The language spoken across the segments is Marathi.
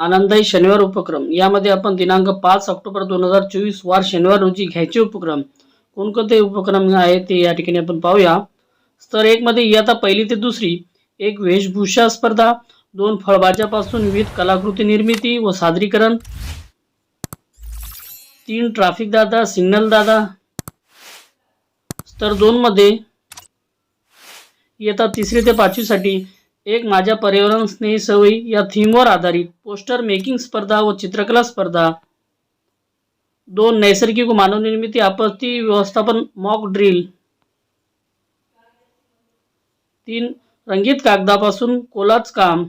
आनंदाई शनिवार उपक्रम. यामध्ये आपण दिनांक पाच ऑक्टोबर दोन हजार चोवीस वार शनिवार रोजी घ्यायचे उपक्रम. कोणकोणते उपक्रम आहे ते या ठिकाणी आपण पाहूया. स्तर एकमध्ये इयत्ता पहिली ते दुसरी. एक वेशभूषा स्पर्धा. दोन फळभाज्यापासून विविध कलाकृती निर्मिती व सादरीकरण. तीन ट्रॅफिक दादा सिग्नल दादा. स्तर दोनमध्ये इयत्ता तिसरी ते पाचवीसाठी. एक माझ्या पर्यावरण स्नेही सवयी या थीमवर आधारित पोस्टर मेकिंग स्पर्धा व चित्रकला स्पर्धा. दोन नैसर्गिक व मानवनिर्मिती आपत्ती व्यवस्थापन मॉक ड्रिल तीन रंगीत कागदापासून कोलाच काम.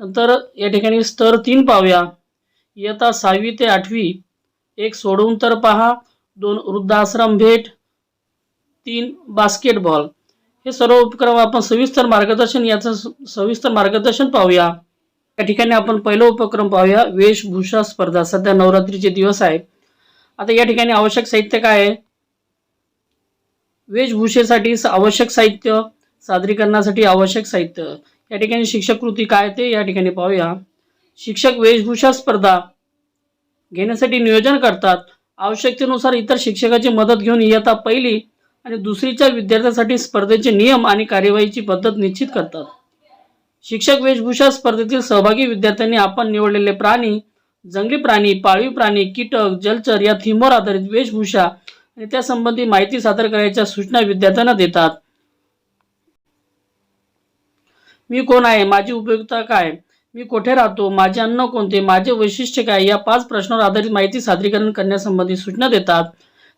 नंतर या ठिकाणी स्तर तीन पाहूया. इयत्ता सहावी ते आठवी. एक सोडवून तर पहा. दोन वृद्धाश्रम भेट. तीन बास्केटबॉल. हे सर्व उपक्रम आपण सविस्तर मार्गदर्शन याचं स- सविस्तर मार्गदर्शन पाहूया. या ठिकाणी आपण पहिला उपक्रम पाहूया वेशभूषा स्पर्धा. सध्या नवरात्रीचे दिवस आहे आता या ठिकाणी आवश्यक साहित्य काय आहे? वेशभूषेसाठी आवश्यक साहित्य सादरीकरणासाठी आवश्यक साहित्य. या ठिकाणी शिक्षक कृती काय ते या ठिकाणी पाहूया. शिक्षक वेशभूषा स्पर्धा घेण्यासाठी नियोजन करतात. आवश्यकतेनुसार इतर शिक्षकाची मदत घेऊन इयत्ता पहिली आणि दुसरीच्या विद्यार्थ्यांसाठी स्पर्धेचे नियम आणि कार्यवाहीची पद्धत निश्चित करतात. शिक्षक वेशभूषा स्पर्धेतील सहभागी विद्यार्थ्यांनी आपण निवडलेले प्राणी जंगली प्राणी पाळीव प्राणी कीटक जलचर या थीमवर आधारित वेशभूषा आणि त्यासंबंधी माहिती सादर करायच्या सूचना विद्यार्थ्यांना देतात. मी कोण आहे? माझी उपयुक्तता काय? मी कुठे राहतो? माझे अन्न कोणते? माझे वैशिष्ट्य काय? या पाच प्रश्नावर आधारित माहिती सादरीकरण करण्यासंबंधी सूचना देतात.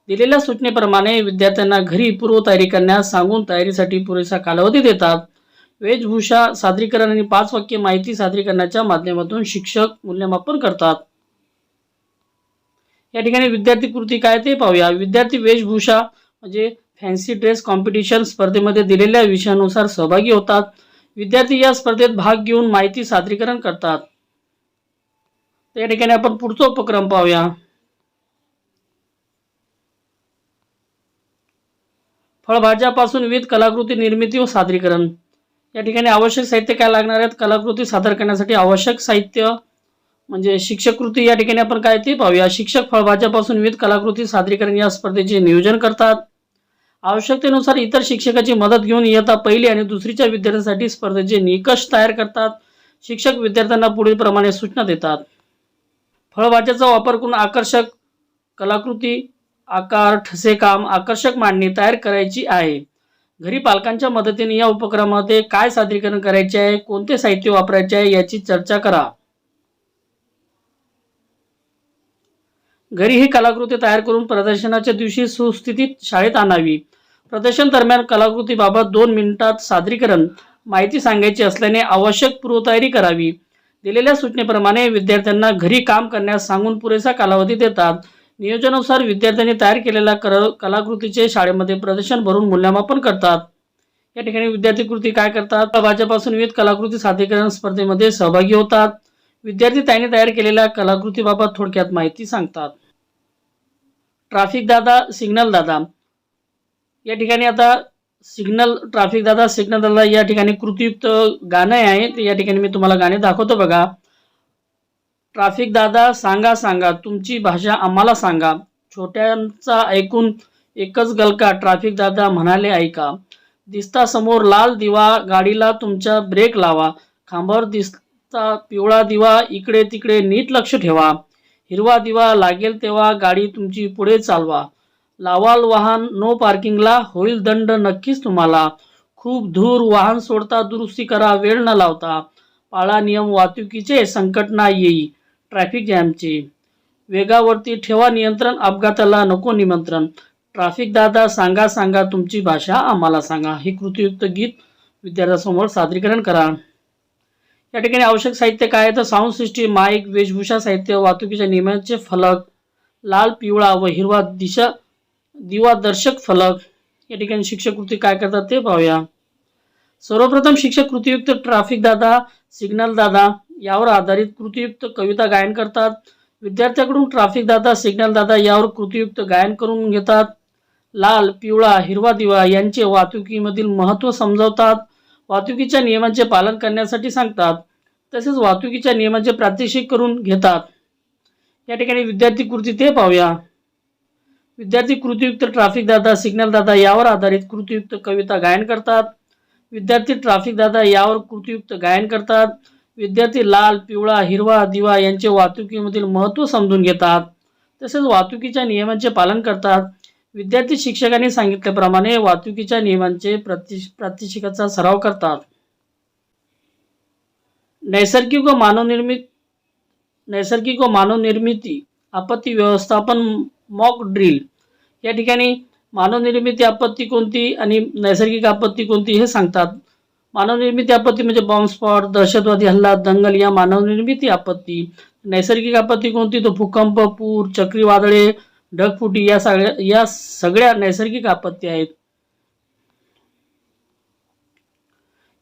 दिलेल्या सूचनेप्रमाणे विद्यार्थ्यांना घरी पूर्वतयारी करण्यास सांगून तयारीसाठी पुरेसा कालावधी देतात. वेशभूषा सादरीकरण आणि पाच वाक्य माहिती सादरीकरणाच्या माध्यमातून शिक्षक मूल्यमापन करतात. या ठिकाणी विद्यार्थी कृती काय ते पाहूया. विद्यार्थी वेशभूषा म्हणजे फॅन्सी ड्रेस कॉम्पिटिशन स्पर्धेमध्ये दिलेल्या विषयानुसार सहभागी होतात. विद्यार्थी या स्पर्धेत भाग घेऊन माहिती सादरीकरण करतात. या ठिकाणी आपण पुढचा उपक्रम पाहूया. फळभाज्यापासून विविध कलाकृती निर्मिती व सादरीकरण. या ठिकाणी आवश्यक साहित्य काय लागणार आहेत? कलाकृती सादर करण्यासाठी आवश्यक साहित्य म्हणजे शिक्षक कृती या ठिकाणी आपण काय ते पाहूया. शिक्षक फळभाज्यापासून विविध कलाकृती सादरीकरण या स्पर्धेचे नियोजन करतात. आवश्यकतेनुसार इतर शिक्षकाची मदत घेऊन इयत्ता पहिली आणि दुसरीच्या विद्यार्थ्यांसाठी स्पर्धेचे निकष तयार करतात. शिक्षक विद्यार्थ्यांना पुढील प्रमाणे सूचना देतात. फळभाज्याचा वापर करून आकर्षक कलाकृती आकार ठसे काम आकर्षक मांडणी तयार करायची आहे. घरी पालकांच्या मदतीने या उपक्रमामध्ये काय सादरीकरण करायचे आहे कोणते साहित्य वापरायचे आहे याची चर्चा करा. घरी ही कलाकृती तयार करून प्रदर्शनाच्या दिवशी सुस्थितीत शाळेत आणावी. प्रदर्शन दरम्यान कलाकृतीबाबत दोन मिनिटात सादरीकरण माहिती सांगायची असल्याने आवश्यक पूर्वतयारी करावी. दिलेल्या सूचनेप्रमाणे विद्यार्थ्यांना घरी काम करण्यास सांगून पुरेसा कालावधी देतात. नियोजनानुसार विद्यार्थ्यांनी तयार केलेल्या कर कलाकृतीचे शाळेमध्ये प्रदर्शन भरून मूल्यमापन करतात. या ठिकाणी विद्यार्थी कृती काय करतात? भाज्यापासून विविध कलाकृती सादरीकरण स्पर्धेमध्ये सहभागी होतात. विद्यार्थी त्यांनी तयार केलेल्या कलाकृतीबाबत थोडक्यात माहिती सांगतात. ट्रॅफिक दादा सिग्नल दादा. या ठिकाणी आता सिग्नल ट्रॅफिक दादा सिग्नल दादा या ठिकाणी कृतीयुक्त गाणं आहे. ते या ठिकाणी मी तुम्हाला गाणे दाखवतो बघा. ट्राफिक दादा सांगा सांगा. तुमची भाषा आम्हाला सांगा. छोट्यांचा ऐकून एकच गलका ट्राफिक दादा म्हणाले ऐका. दिसता समोर लाल दिवा गाडीला तुमच्या ब्रेक लावा. खांबावर दिसता पिवळा दिवा इकडे तिकडे नीट लक्ष ठेवा. हिरवा दिवा लागेल तेव्हा गाडी तुमची पुढे चालवा. लावाल वाहन नो पार्किंगला. होईल दंड नक्कीच तुम्हाला. खूप धूर वाहन सोडता दुरुस्ती करा. वेळ न लावता. पाळा नियम वाहतुकीचे संकट ना येई. ट्रॅफिक जॅमची. वेगावरती ठेवा नियंत्रण अपघाताला नको निमंत्रण. ट्रॅफिक दादा सांगा सांगा तुमची भाषा आम्हाला सांगा. हे कृतीयुक्त गीत विद्यार्थ्यासमोर सादरीकरण करा. या ठिकाणी आवश्यक साहित्य काय आहे? तर साऊंड सिस्टीम माईक वेशभूषा साहित्य वाहतुकीच्या नियमांचे फलक लाल पिवळा व हिरवा दिशा दिवा दर्शक फलक. या ठिकाणी शिक्षक कृती काय करतात ते पाहूया. सर्वप्रथम शिक्षक कृतीयुक्त ट्रॅफिक दादा सिग्नल दादा. यावर आधारित कृतीयुक्त कविता गायन करतात. विद्यार्थ्याकडून ट्रॅफिक दादा सिग्नल दादा यावर कृतीयुक्त गायन करून घेतात. लाल पिवळा हिरवा दिवा यांचे वाहतुकीमधील महत्त्व समजावतात. वाहतुकीच्या नियमांचे पालन करण्यासाठी सांगतात. तसेच वाहतुकीच्या नियमांचे प्रात्यक्षिक करून घेतात. या ठिकाणी विद्यार्थी कृती ते पाहूया. विद्यार्थी कृतीयुक्त ट्रॅफिक दादा सिग्नल दादा यावर आधारित कृतीयुक्त कविता गायन करतात. विद्यार्थी ट्रॅफिक दादा यावर कृतीयुक्त गायन करतात. विद्यार्थी लाल पिवळा हिरवा दिवा यांचे वाहतुकीमधील महत्त्व समजून घेतात. तसेच वाहतुकीच्या नियमांचे पालन करतात. विद्यार्थी शिक्षकांनी सांगितल्याप्रमाणे वाहतुकीच्या नियमांचे प्रति प्रात्यक्षिकाचा सराव करतात. नैसर्गिक व मानवनिर्मित नैसर्गिक व मानवनिर्मिती आपत्ती व्यवस्थापन मॉक ड्रिल. या ठिकाणी मानवनिर्मिती आपत्ती कोणती आणि नैसर्गिक आपत्ती कोणती हे सांगतात. मानवनिर्मित आपत्ती म्हणजे बॉम्ब स्पॉट दहशतवादी हल्ला दंगल या मानवनिर्मिती आपत्ती. नैसर्गिक आपत्ती कोणती? तो भूकंप पूर चक्रीवादळे ढगफुटी या सगळ्या या सगळ्या नैसर्गिक आपत्ती आहेत.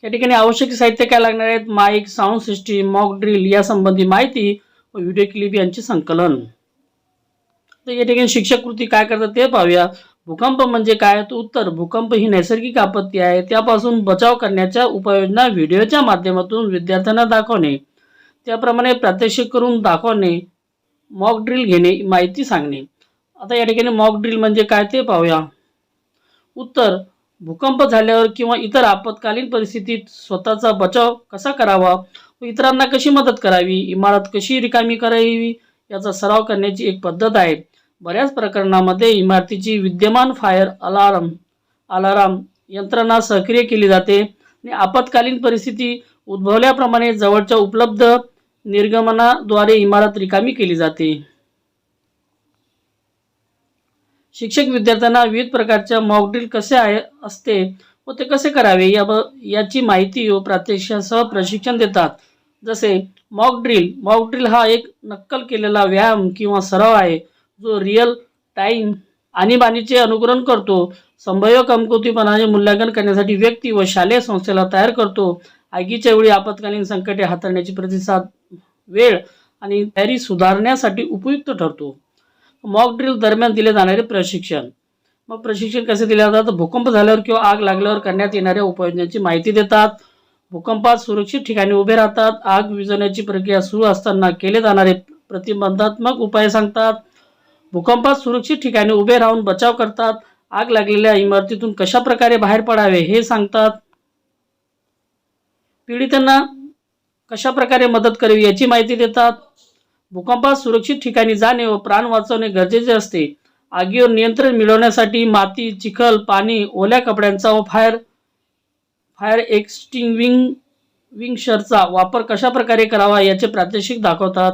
या ठिकाणी आवश्यक साहित्य काय लागणार आहेत? Mic sound system mock drill या संबंधी माहिती व व्हिडिओ क्लिप यांचे संकलन. तर या ठिकाणी शिक्षक कृती काय करतात ते पाहूया. भूकंप म्हणजे काय? तर उत्तर. भूकंप ही नैसर्गिक आपत्ती आहे. त्यापासून बचाव करण्याच्या उपाययोजना व्हिडिओच्या माध्यमातून विद्यार्थ्यांना दाखवणे. त्याप्रमाणे प्रात्यक्षिक करून दाखवणे मॉक ड्रिल घेणे माहिती सांगणे. आता या ठिकाणी मॉक ड्रिल म्हणजे काय ते पाहूया. उत्तर. भूकंप झाल्यावर किंवा इतर आपत्कालीन परिस्थितीत स्वतःचा बचाव कसा करावा व इतरांना कशी मदत करावी इमारत कशी रिकामी करावी याचा सराव करण्याची एक पद्धत आहे. बऱ्याच प्रकरणामध्ये इमारतीची विद्यमान फायर अलार्म अलाराम यंत्रणा सक्रिय केली जाते आणि आपत्कालीन परिस्थिती उद्भवल्याप्रमाणे जवळच्या उपलब्ध निर्गमनाद्वारे इमारत रिकामी केली जाते. शिक्षक विद्यार्थ्यांना विविध प्रकारच्या मॉकड्रिल कसे आहे असते व ते कसे करावे या याची माहिती व प्रात्यक्षासह प्रशिक्षण देतात. जसे मॉक ड्रिल मॉक ड्रिल हा एक नक्कल केलेला व्यायाम किंवा सराव आहे. जो रिअल टाईम आणीबाणीचे अनुकरण करतो संभाव्य कमकुवतीपणाचे मूल्यांकन करण्यासाठी व्यक्ती व शालेय संस्थेला तयार करतो. आगीच्या वेळी आपत्कालीन संकटे हाताळण्याची प्रतिसाद वेळ आणि तयारी सुधारण्यासाठी उपयुक्त ठरतो. मॉक ड्रिल दरम्यान दिले जाणारे प्रशिक्षण. मग प्रशिक्षण कसे दिले जातात? भूकंप झाल्यावर किंवा आग लागल्यावर करण्यात येणाऱ्या उपाययोजनांची माहिती देतात. भूकंपात सुरक्षित ठिकाणी उभे राहतात. आग विझवण्याची प्रक्रिया सुरू असताना केले जाणारे प्रतिबंधात्मक उपाय सांगतात. भूकंपात सुरक्षित ठिकाणी उभे राहून बचाव करतात. आग लागलेल्या इमारतीतून कशा प्रकारे बाहेर पडावे हे सांगतात. पीडितांना कशा प्रकारे मदत करावी याची माहिती देतात. भूकंपात सुरक्षित ठिकाणी जाणे व प्राण वाचवणे गरजेचे असते. आगीवर नियंत्रण मिळवण्यासाठी माती चिखल पाणी ओल्या कपड्यांचा व फायर फायर एक्सटिंग्विंग विंगशरचा वापर कशा प्रकारे करावा याचे प्रात्यक्षिक दाखवतात.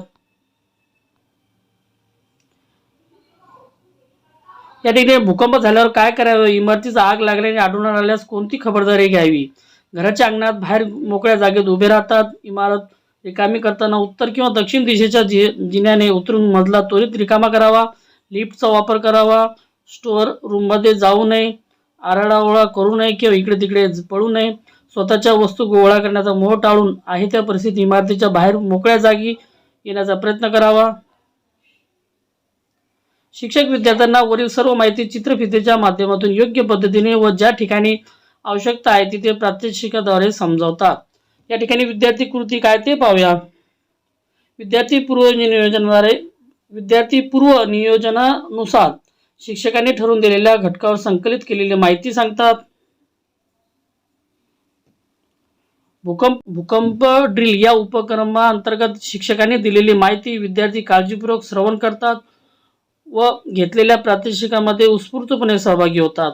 या ठिकाणी भूकंप झाल्यावर काय करावं? इमारतीचा आग लागल्याने आढळून आल्यास कोणती खबरदारी घ्यावी? घराच्या अंगणात बाहेर मोकळ्या जागेत उभे राहतात. इमारत रिकामी करताना उत्तर किंवा दक्षिण दिशेच्या जि जिन्याने उतरून मजला त्वरित रिकामा करावा. लिफ्टचा वापर करावा. स्टोअर रूममध्ये जाऊ नये. आराडाओळा करू नये किंवा इकडे तिकडे पडू नये. स्वतःच्या वस्तू गोळा करण्याचा मोह टाळून आहे त्या परिस्थितीत इमारतीच्या बाहेर मोकळ्या जागी येण्याचा प्रयत्न करावा. शिक्षक विद्यार्थ्यांना वरील सर्व माहिती चित्रफितीच्या माध्यमातून योग्य पद्धतीने व ज्या ठिकाणी आवश्यकता आहे तिथे प्रात्यक्षिकाद्वारे समजावतात. या ठिकाणी विद्यार्थी कृती काय ते पाहूया. विद्यार्थी पूर्व नियोजनाद्वारे विद्यार्थी पूर्व नियोजनानुसार शिक्षकांनी ठरवून दिलेल्या घटकावर संकलित केलेली माहिती सांगतात. भूकंप भूकंप ड्रिल या उपक्रमाअंतर्गत शिक्षकांनी दिलेली माहिती विद्यार्थी काळजीपूर्वक श्रवण करतात. व घेतलेल्या प्रात्यक्षिकामध्ये उत्स्फूर्तपणे सहभागी होतात.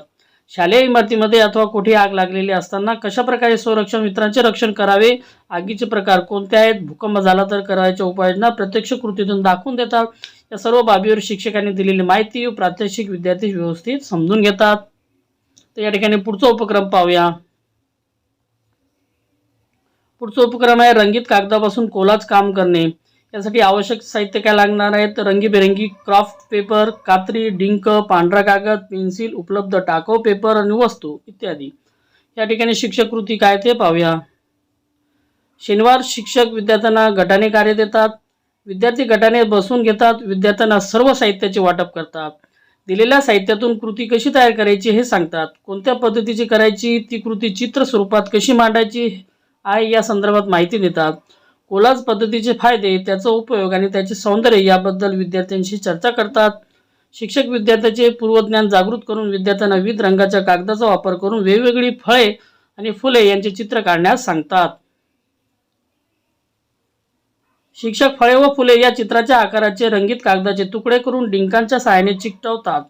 शालेय इमारतीमध्ये अथवा कुठे आग लागलेली असताना कशाप्रकारे संरक्षण मित्रांचे रक्षण करावे? आगीचे प्रकार कोणते आहेत? भूकंप झाला तर करायच्या उपाययोजना प्रत्यक्ष कृतीतून दाखवून देतात. या सर्व बाबीवर शिक्षकांनी दिलेली माहिती व प्रात्यक्षिक विद्यार्थी व्यवस्थित समजून घेतात. तर या ठिकाणी पुढचा उपक्रम पाहूया. पुढचा उपक्रम आहे रंगीत कागदापासून कोलाच काम करणे. यासाठी आवश्यक साहित्य काय लागणार आहेत तर रंगीबेरंगी क्राफ्ट पेपर कात्री डिंक पांढरा कागद पेन्सिल उपलब्ध टाको पेपर आणि वस्तू इत्यादी. या ठिकाणी शिक्षक कृती काय ते पाहूया. शनिवार शिक्षक विद्यार्थ्यांना गटाने कार्य देतात. विद्यार्थी गटाने बसून घेतात. विद्यार्थ्यांना सर्व साहित्याचे वाटप करतात. दिलेल्या साहित्यातून कृती कशी तयार करायची हे सांगतात. कोणत्या पद्धतीची करायची? ती कृती चित्र स्वरूपात कशी मांडायची? आहे या संदर्भात माहिती देतात. कोलाज पद्धतीचे फायदे त्याचा उपयोग आणि त्याचे सौंदर्य याबद्दल विद्यार्थ्यांशी चर्चा करतात. शिक्षक विद्यार्थ्याचे पूर्वज्ञान जागृत करून विद्यार्थ्यांना विविध रंगाच्या कागदाचा वापर करून वेगवेगळी फळे आणि फुले यांचे चित्र काढण्यास सांगतात. शिक्षक फळे व फुले या चित्राच्या आकाराचे रंगीत कागदाचे तुकडे करून डिंकांच्या सहाय्याने चिकटवतात.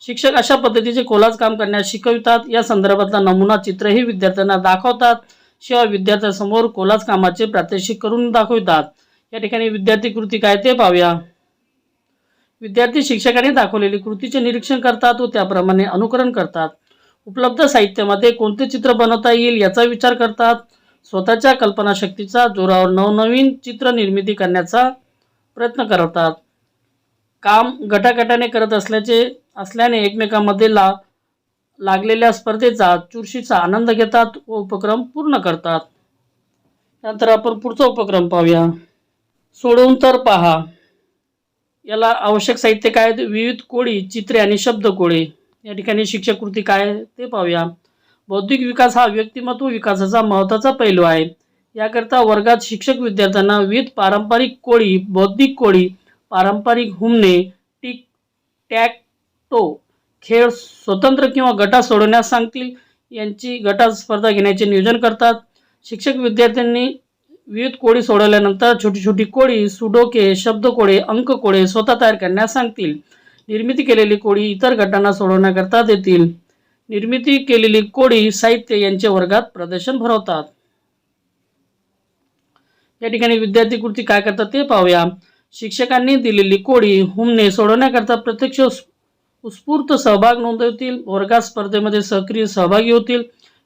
शिक्षक अशा पद्धतीचे कोलाज काम करण्यास शिकवितात. या संदर्भातला नमुना चित्रही विद्यार्थ्यांना दाखवतात. शिवाय विद्यार्थ्यासमोर कोलाज कामाचे प्रात्यक्षिक करून दाखवितात. या ठिकाणी विद्यार्थी कृती काय ते पाहूया. विद्यार्थी शिक्षकाने दाखवलेली कृतीचे निरीक्षण करतात व त्याप्रमाणे अनुकरण करतात. उपलब्ध साहित्यामध्ये कोणते चित्र बनवता येईल याचा विचार करतात. स्वतःच्या कल्पनाशक्तीचा जोरावर नवनवीन चित्र निर्मिती करण्याचा प्रयत्न करतात. काम गटागटाने करत असल्याचे असल्याने एकमेकांमध्ये ला लागलेल्या स्पर्धेचा चुरशीचा आनंद घेतात व उपक्रम पूर्ण करतात. नंतर आपण पुढचा उपक्रम पाहूया. सोडवून तर पहा. याला आवश्यक साहित्य काय? विविध कोळी चित्रे आणि शब्दकोळी या ठिकाणी शिक्षक कृती काय ते पाहूया. बौद्धिक विकास हा व्यक्तिमत्व विकासाचा महत्त्वाचा पैलू आहे. याकरता वर्गात शिक्षक विद्यार्थ्यांना विविध पारंपरिक कोळी बौद्धिक कोळी पारंपरिक हुमणे टिक टॅक टो खेळ स्वतंत्र किंवा गटात सोडवण्यास सांगतील. यांची गटात स्पर्धा घेण्याचे नियोजन करतात. शिक्षक विद्यार्थ्यांनी विविध कोळी सोडवल्यानंतर छोटी छोटी कोळी सुडोके शब्दकोळे अंककोळे स्वतः तयार करण्यास सांगतील. निर्मिती केलेली कोळी इतर गटांना सोडवण्याकरता देतील. निर्मिती केलेली कोळी साहित्य यांचे वर्गात प्रदर्शन भरवतात. या ठिकाणी विद्यार्थी कृती काय करतात ते पाहूया. शिक्षकांनी दिलेली कोळी हुमणे सोडवण्याकरता प्रत्यक्ष उत्स्फूर्त सहभाग नोंदवतील वर्गात स्पर्धेमध्ये सक्रिय सहभागी होतील.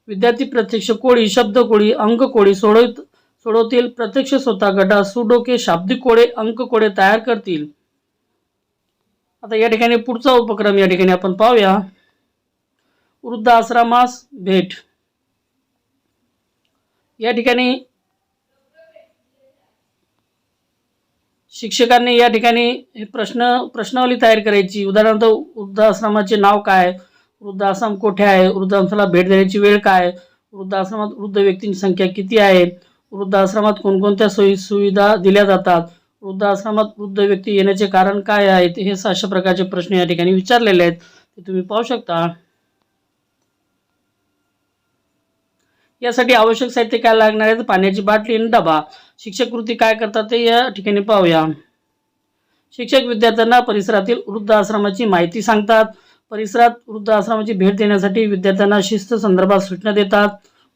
विद्यार्थी प्रत्यक्ष कोळी शब्द कोळी अंक कोळी सोडव सोडवतील. प्रत्यक्ष स्वतः गटा सुडोके शाब्दिक कोळे अंक कोळे तयार करतील. आता या ठिकाणी पुढचा उपक्रम या ठिकाणी आपण पाहूया. वृद्ध आश्रमास भेट. या ठिकाणी शिक्षकांनी या ठिकाणी हे प्रश्न प्रश्नावली तयार करायची. उदाहरणार्थ वृद्धाश्रमाचे नाव काय? वृद्धाश्रम कोठे आहे? वृद्धाश्रमाला भेट देण्याची वेळ काय? वृद्धाश्रमात वृद्ध व्यक्तींची संख्या किती आहे? वृद्धाश्रमात कोणकोणत्या सोयी सुविधा दिल्या जातात? वृद्धाश्रमात वृद्ध व्यक्ती येण्याचे कारण काय आहे हे अशा प्रकारचे प्रश्न या ठिकाणी विचारलेले आहेत. ते तुम्ही पाहू शकता. यासाठी आवश्यक साहित्य काय लागणार आहे? पाण्याची बाटली आणि डबा. शिक्षक कृती काय करतात ते या ठिकाणी पाहूया. शिक्षक विद्यार्थ्यांना परिसरातील वृद्ध आश्रमाची माहिती सांगतात. परिसरात वृद्ध आश्रमाची भेट देण्यासाठी विद्यार्थ्यांना शिस्त संदर्भात सूचना देतात.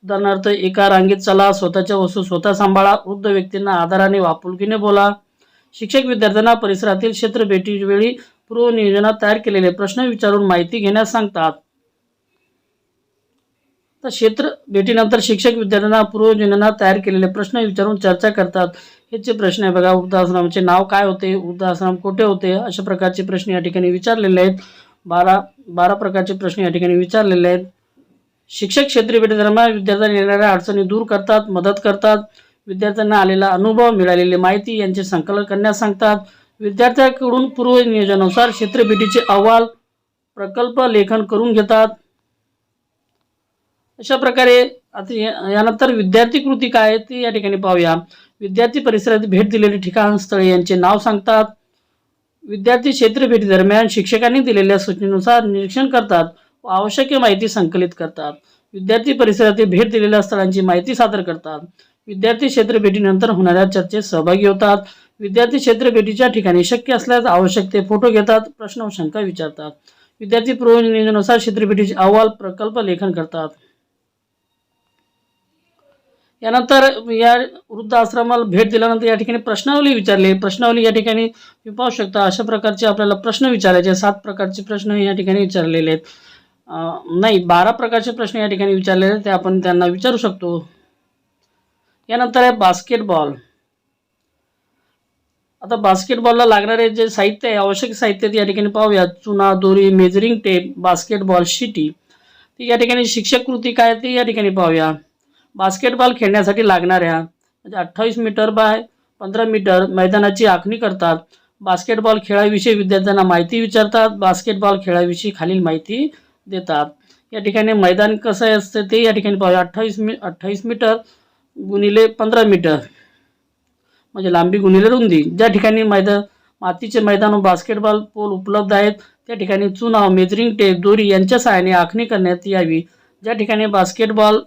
उदाहरणार्थ एका रांगेत चला स्वतःच्या वस्तू स्वतः सांभाळा वृद्ध व्यक्तींना आदराने वापुलकीने बोला. शिक्षक विद्यार्थ्यांना परिसरातील क्षेत्र भेटीवेळी पूर्वनियोजनात तयार केलेले प्रश्न विचारून माहिती घेण्यास सांगतात. तर क्षेत्र भेटीनंतर शिक्षक विद्यार्थ्यांना पूर्वजनांना तयार केलेले प्रश्न विचारून चर्चा करतात. हे जे प्रश्न आहे बघा वृद्धाश्रमाचे नाव काय होते? वृद्धाश्रम कुठे होते? अशा प्रकारचे प्रश्न या ठिकाणी विचारलेले आहेत. बारा बारा प्रकारचे प्रश्न या ठिकाणी विचारलेले आहेत. शिक्षक क्षेत्रीय भेटीदरम्यान विद्यार्थ्यांना येणाऱ्या अडचणी दूर करतात मदत करतात. विद्यार्थ्यांना आलेला अनुभव मिळालेली माहिती यांचे संकलन करण्यास सांगतात. विद्यार्थ्याकडून पूर्वनियोजनानुसार नियोजनानुसार क्षेत्रभेटीचे अहवाल प्रकल्प लेखन करून घेतात. अशा प्रकारे आता या- यानंतर विद्यार्थी कृती काय आहे ती या ठिकाणी पाहूया. विद्यार्थी परिसरात भेट दिलेली ठिकाण स्थळे यांचे नाव सांगतात. विद्यार्थी क्षेत्र भेटी दरम्यान शिक्षकांनी दिलेल्या सूचनेनुसार निरीक्षण करतात व आवश्यक माहिती संकलित करतात. विद्यार्थी परिसरातील भेट दिलेल्या स्थळांची माहिती सादर करतात. विद्यार्थी क्षेत्र भेटीनंतर होणाऱ्या चर्चेत सहभागी होतात. विद्यार्थी क्षेत्र भेटीच्या ठिकाणी शक्य असल्यास आवश्यक ते फोटो घेतात प्रश्न व शंका विचारतात. विद्यार्थी पूर्वनियोजनानुसार क्षेत्रभेटीचे अहवाल प्रकल्प लेखन करतात. यानंतर या वृद्ध आश्रमाला भेट दिल्यानंतर या ठिकाणी प्रश्नावली विचारली. प्रश्नावली या ठिकाणी तुम्ही पाहू शकता अशा प्रकारचे आपल्याला प्रश्न विचारायचे सात प्रकारचे प्रश्न या ठिकाणी विचारलेले आहेत. नाही बारा प्रकारचे प्रश्न या ठिकाणी विचारलेले आहेत ते आपण त्यांना विचारू शकतो. यानंतर आहे बास्केटबॉल. आता बास्केटबॉलला लागणारे जे साहित्य आहे आवश्यक साहित्य ते या ठिकाणी पाहूया. चुना दोरी मेजरिंग टेप बास्केटबॉल शिटी. ती या ठिकाणी शिक्षक कृती काय आहे ते या ठिकाणी पाहूया. बास्केटबॉल खेळण्यासाठी लागणाऱ्या म्हणजे अठ्ठावीस मीटर बाय पंधरा मीटर मैदानाची आखणी करतात. बास्केटबॉल खेळाविषयी विद्यार्थ्यांना माहिती विचारतात. बास्केटबॉल खेळाविषयी खालील माहिती देतात. या ठिकाणी मैदान कसं असतं ते या ठिकाणी पाहूया. अठ्ठावीस मी अठ्ठावीस मीटर गुणिले पंधरा मीटर. म्हणजे लांबी गुणिले रुंदी. ज्या ठिकाणी मैदान मातीचे मैदान व बास्केटबॉल पोल उपलब्ध आहेत त्या ठिकाणी चुनाव मेजरिंग टेप दोरी यांच्या सहाय्याने आखणी करण्यात यावी. ज्या ठिकाणी बास्केटबॉल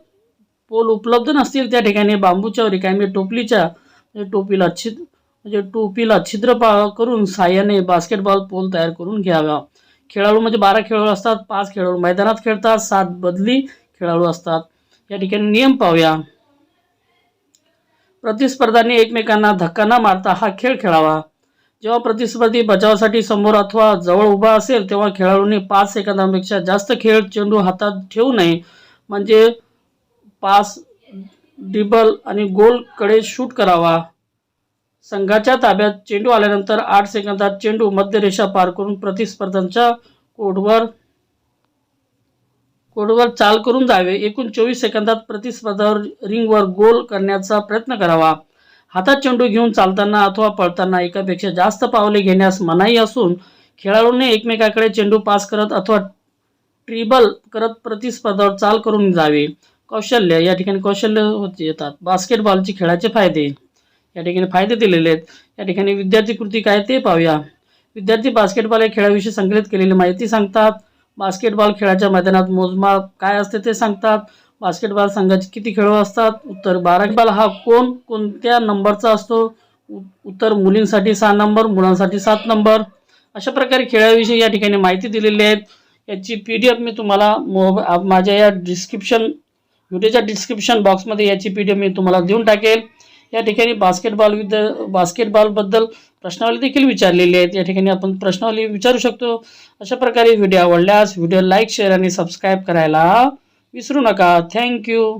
पोल उपलब्ध नसतील त्या ठिकाणी बांबूच्या रिकामी टोपलीच्या म्हणजे टोपीला छिद म्हणजे टोपीला छिद्र पा करून साह्याने बास्केटबॉल पोल तयार करून घ्यावा. खेळाडू म्हणजे बारा खेळाडू असतात पाच खेळाडू मैदानात खेळतात सात बदली खेळाडू असतात. या ठिकाणी नियम पाहूया. प्रतिस्पर्धांनी एकमेकांना धक्का न मारता हा खेळ खेळावा. जेव्हा प्रतिस्पर्धी बचावासाठी समोर अथवा जवळ उभा असेल तेव्हा खेळाडूंनी पाच सेकंदांपेक्षा जास्त खेळ चेंडू हातात ठेवू नये. म्हणजे पास डिबल आणि गोलकडे शूट करावा. संघाच्या ताब्यात चेंडू आल्यानंतर आठ सेकंदात चेंडू मध्यरेषा पार करून प्रतिस्पर्धांच्या कोडवर कोडवर चाल करून जावे. एकूण चोवीस सेकंदात प्रतिस्पर्धावर रिंगवर गोल करण्याचा प्रयत्न करावा. हातात चेंडू घेऊन चालताना अथवा पळताना एकापेक्षा जास्त पावले घेण्यास मनाई असून खेळाडूंनी एकमेकाकडे चेंडू पास करत अथवा ट्रिबल करत प्रतिस्पर्धावर चाल करून जावे. कौशल्य या ठिकाणी कौशल्य होते येतात. बास्केटबॉलचे खेळाचे फायदे या ठिकाणी फायदे दिलेले आहेत. या ठिकाणी विद्यार्थी कृती काय ते पाहूया. विद्यार्थी बास्केटबॉल या खेळाविषयी संकलित केलेली माहिती सांगतात. बास्केटबॉल खेळाच्या मैदानात मोजमाप काय असते ते सांगतात. बास्केटबॉल संघाचे किती खेळाडू असतात? उत्तर बास्केटबॉल हा कोण? कोणत्या नंबरचा असतो? उ- उत्तर मुलींसाठी सहा नंबर मुलांसाठी सात नंबर. अशा प्रकारे खेळाविषयी या ठिकाणी माहिती दिलेली आहेत याची पी डी एफ मी तुम्हाला मोब माझ्या या डिस्क्रिप्शन व्हिडिओच्या डिस्क्रिप्शन बॉक्समध्ये याची पी डी मी तुम्हाला देऊन टाकेल. या ठिकाणी बास्केटबॉल विद बास्केटबॉलबद्दल प्रश्नावली देखील विचारलेली आहेत. या ठिकाणी आपण प्रश्नावली विचारू शकतो. अशा प्रकारे व्हिडिओ आवडल्यास व्हिडिओ लाईक शेअर आणि सबस्क्राईब करायला विसरू नका. थँक्यू